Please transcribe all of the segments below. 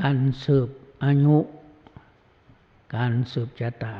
การสืบอายุ การสืบชะตา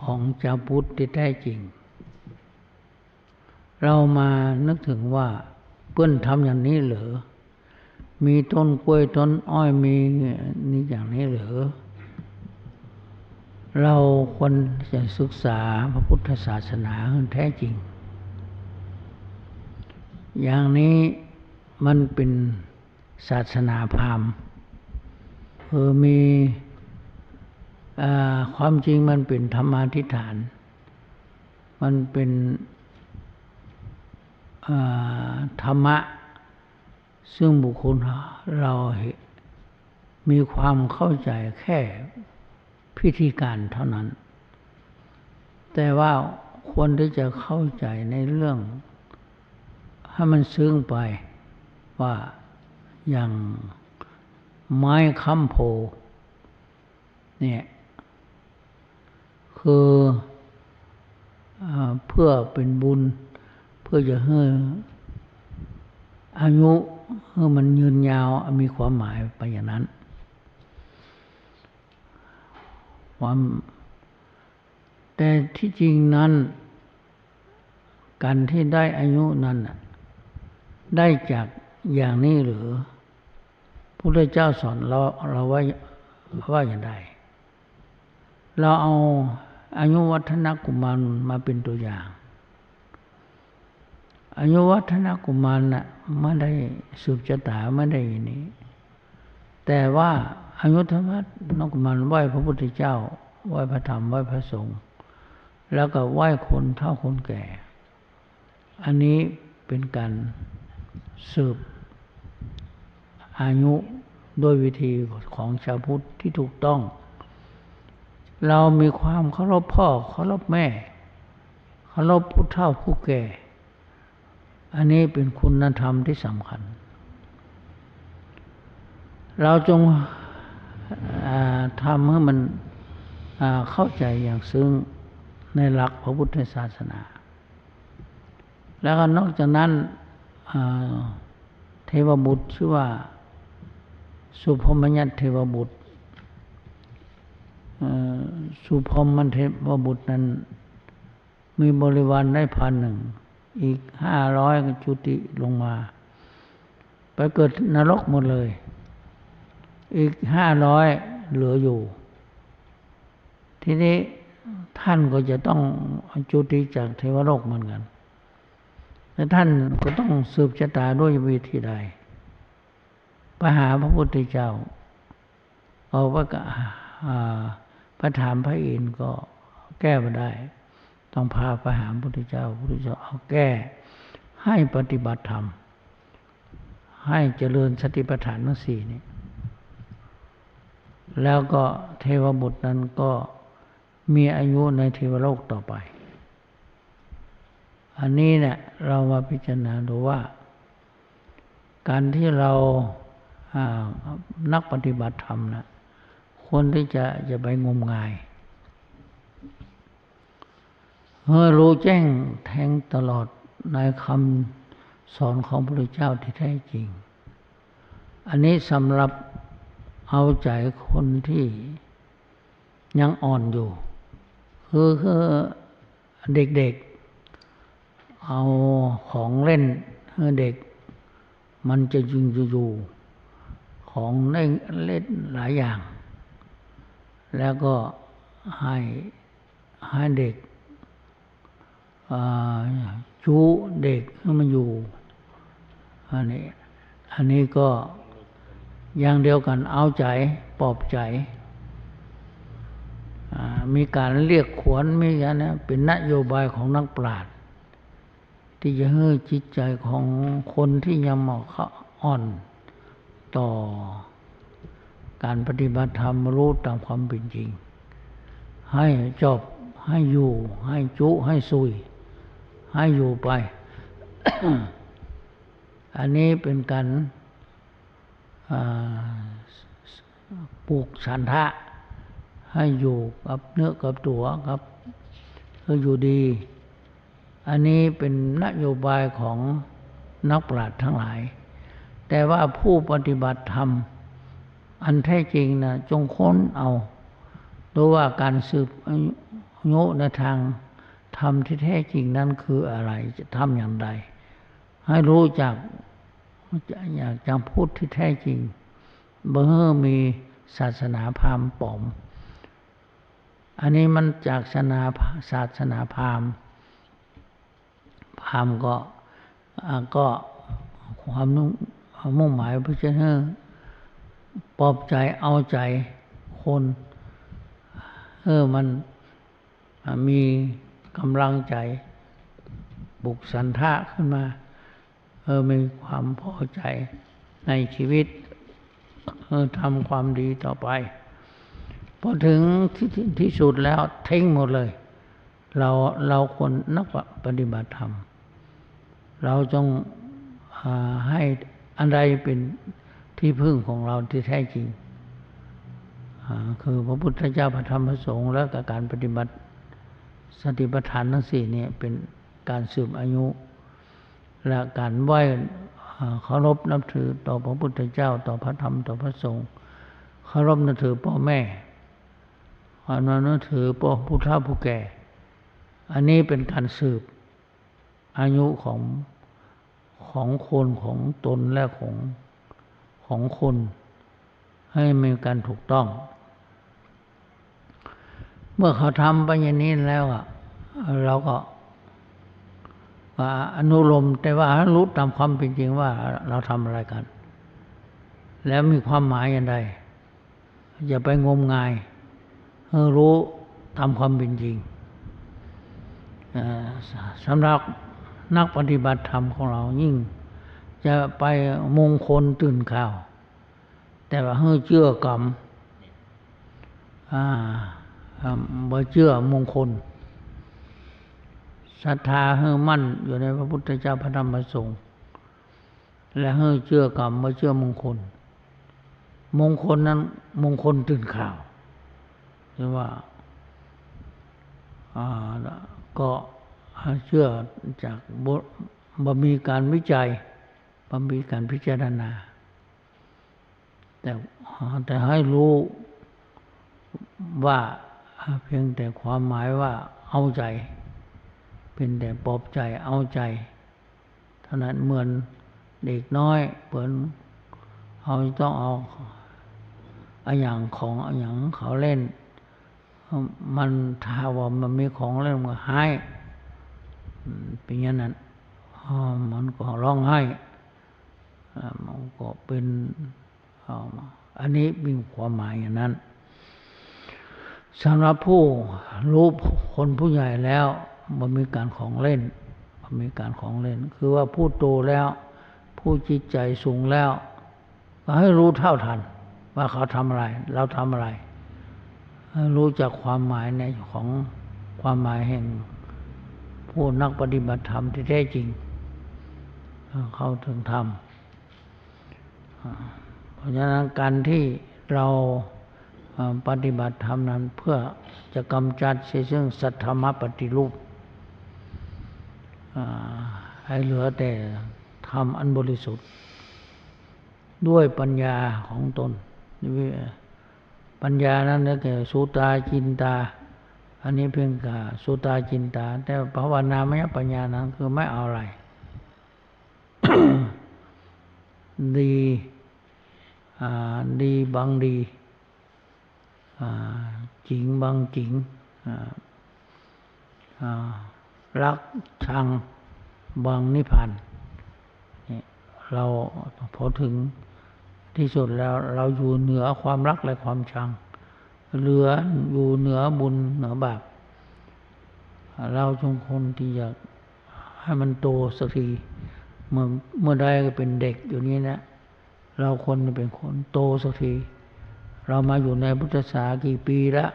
ของเจ้าพุทธที่แท้จริง เรามานึกถึงว่าเพื่อนทำอย่างนี้เหรอ มีต้นกล้วยต้นอ้อยมีนี่อย่างนี้เหรอ เราควรจะศึกษาพระพุทธศาสนาแท้จริง อย่างนี้มันเป็น ศาสนาพราหมณ์คือมีความจริงมันเป็นธรรมาทิฏฐาน มันเป็นธรรมะ ซึ่งบุคคลเรามีความเข้าใจแค่พิธีการเท่านั้น แต่ว่าควรที่จะเข้าใจในเรื่อง ให้มันซึ้งไปว่า อย่างไม้ค้ำโพเนี่ยคือเพื่อเป็นบุญ เพื่อจะให้อายุให้มันยืนยาวมีความหมายไปอย่างนั้น ความแต่ที่จริงนั้น การที่ได้อายุนั้นได้จากอย่างนี้หรือ พระพุทธเจ้าสอนเราเราว่าว่าอย่างไร เราเอาอายุวัฒนกุมารมาเป็นตัวอย่าง อายุวัฒนกุมารน่ะไม่ได้สืบชะตาไม่ได้อย่างนี้ แต่ว่าอายุธรรมนกุมารไหว้พระพุทธเจ้าไหว้พระธรรมไหว้พระสงฆ์แล้วก็ไหว้คนเท่าคนแก่ อันนี้เป็นการสืบอายุ โดยวิธีของชาวพุทธที่ถูกต้อง เรามีความเคารพพ่อเคารพแม่เคารพผู้เฒ่าผู้แก่ อันนี้เป็นคุณธรรมที่สำคัญ เราจงทำให้มันเข้าใจอย่างซึ้งในหลักพระพุทธศาสนา แล้วก็นอกจากนั้นเทวบุตรชื่อว่า สุพมยัตเทวบุตรสุพมันเทวบุตรนั้น มีบริวารได้พันหนึ่ง อีกห้าร้อยจุติลงมา ไปเกิดนรกหมดเลย อีกห้าร้อยเหลืออยู่ ทีนี้ท่านก็จะต้องจุติจากเทวโลกเหมือนกันแต่ท่านก็ต้องสืบชะตาด้วยวิธีใด ไปหาพระพุทธเจ้าเอาว่าพระถามพระอินทร์ก็แก้ไม่ได้ ต้องพาไปหาพระพุทธเจ้าพระพุทธเจ้าเอาแก้ให้ปฏิบัติธรรม ให้เจริญสติปัฏฐานทั้งสี่นี้แล้วก็เทวบุตรนั้นก็มีอายุในเทวโลกต่อไป อันนี้เนี่ยเรามาพิจารณาดูว่า การที่เรา นักปฏิบัติธรรมนะควรที่จะจะไปงมงายเมื่อรู้แจ้งแทงตลอดในคำสอนของพระเจ้าที่แท้จริง อันนี้สำหรับเอาใจคนที่ยังอ่อนอยู่ คือคือเด็กๆ เอาของเล่นให้เด็ก มันจะยิงอยู่ ของเล่นเล่นหลายอย่าง แล้วก็ให้ให้เด็กจูเด็กให้มันอยู่อันนี้อันนี้ก็อย่างเดียวกันเอาใจปลอบใจ มีการเรียกขวนมีอย่างนี้เป็นนโยบายของนักปราชญ์ที่จะให้จิตใจของคนที่ยังมอ่อน ต่อ การปฏิบัติธรรมรู้ตามความเป็นจริง ให้จบให้อยู่ ให้จุให้สุย ให้อยู่ไป อันนี้เป็นการปลูกฉันทะ ให้อยู่กับเนื้อกับตัวครับคืออยู่ดี อันนี้เป็นนโยบายของนักปราชญ์ทั้งหลาย แต่ว่าผู้ปฏิบัติธรรม อันแท้จริงนะจงค้นเอาดูว่าการสืบอายุในทางธรรมที่แท้จริงนั้นคืออะไรจะทำอย่างไร ให้รู้จักอยากจะพูดที่แท้จริงเบื่อมีศาสนาพราหมณ์ปลอม อันนี้มันจากศาสนาศาสนาพราหมณ์พราหมณ์ก็ก็ความมุ่ง มุ่งหมายเพื่อจะให้ปลอบใจเอาใจคนเออมันมีกำลังใจบุกสันทะขึ้นมา เออมีความพอใจในชีวิต เออทำความดีต่อไป พอถึงที่ที่ที่สุดแล้วทิ้งหมดเลย เราเราควรนักปฏิบัติธรรม เราจงาให้ อันใดเป็นที่พึ่งของเราที่แท้จริง คือพระพุทธเจ้าพระธรรมพระสงฆ์และกการปฏิบัติสติปัฏฐานทั้งสี่เนี่ยเป็นการสืบอายุ และการไหว้เคารพนับถือต่อพระพุทธเจ้าต่อพระธรรมต่อพระสงฆ์เคารพนับถือพ่อแม่อันนั้นนับถือพ่อผู้เฒ่าผู้แก่ อันนี้เป็นการสืบอายุของ ของคนของตนและของของคนให้มีการถูกต้อง เมื่อเขาทำไปอย่างนี้แล้วอะเราก็ว่าอนุโลมแต่ว่ารู้ตามความเป็นจริงว่าเราทำอะไรกัน แล้วมีความหมายอย่างไรอย่าไปงมงายรู้ตามความเป็นจริงสำหรับ นักปฏิบัติธรรมของเรายิ่ง จะไปมงคลตื่นข่าว แต่ว่าเฮ้เชื่อกรรมอ่าบ่เชื่อมงคลศรัทธาเฮ้มั่นอยู่ในพระพุทธเจ้าพระธรรมพระสงฆ์และเฮ้เชื่อกรรมบ่เชื่อมงคล มงคลนั้นมงคลตื่นข่าวหรือว่าอ่าก็ เชื่อจากบ่มีการวิจัยบ่มีการพิจารณา แต่แต่ให้รู้ว่าเพียงแต่ความหมายว่าเอาใจ เป็นแต่ปลอบใจเอาใจเท่านั้นเหมือนเด็กน้อยเปิดเขาต้องเอาอาอย่างของอาอย่างเขาเล่น มันถ้าว่ามันมีของเล่นมันหาย เป็นอย่างนั้นมันก็ร้องไห้มันก็เป็นอันนี้มีความหมายอย่างนั้นสำหรับผู้รู้คนผู้ใหญ่แล้วมันมีการของเล่นมันมีการของเล่น คือว่าผู้โตแล้ว ผู้จิตใจสูงแล้ว ก็ให้รู้เท่าทัน ว่าเขาทำอะไร เราทำอะไร รู้จักความหมายในของความหมายแห่ง ผู้นักปฏิบัติธรรมที่แท้จริง เขาถึงทำเพราะฉะนั้นการที่เราปฏิบัติธรรมนั้นเพื่อจะกำจัดเซึ่งสัทธรรมปฏิรูปให้เหลือแต่ธรรมอันบริสุทธิ์ ด้วยปัญญาของตนปัญญานั้นก็คือสุตาจินตา อันนี้เพียงกับสุตาจินตา แต่ภาวนามยปัญญานั้นคือไม่เอาอะไร ดีดีบางดีจริงบางจริงรักชังบางนิพพานเราพอถึงที่สุดแล้วเราอยู่เหนือความรักและความชัง เหลืออยู่เหนือบุญเหนือบาปเราจงคนที่อยากให้มันโตสักทีเมื่อเมื่อใดก็เป็นเด็กอยู่นี้นะ เราคนเป็นคนโตสักที เรามาอยู่ในพุทธศาสนากี่ปีแล้ว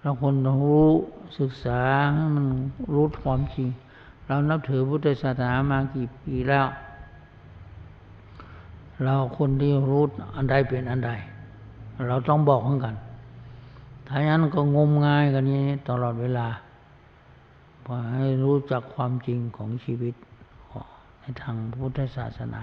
เราคนรู้ศึกษาให้มันรู้ความจริง เรานับถือพุทธศาสนามากี่ปีแล้ว เราคนที่รู้อันใดเป็นอันใด เราต้องบอกกัน ถ้าอย่างนั้นก็งมงายกันนี้ตลอดเวลาพอให้รู้จักความจริงของชีวิตในทางพุทธศาสนา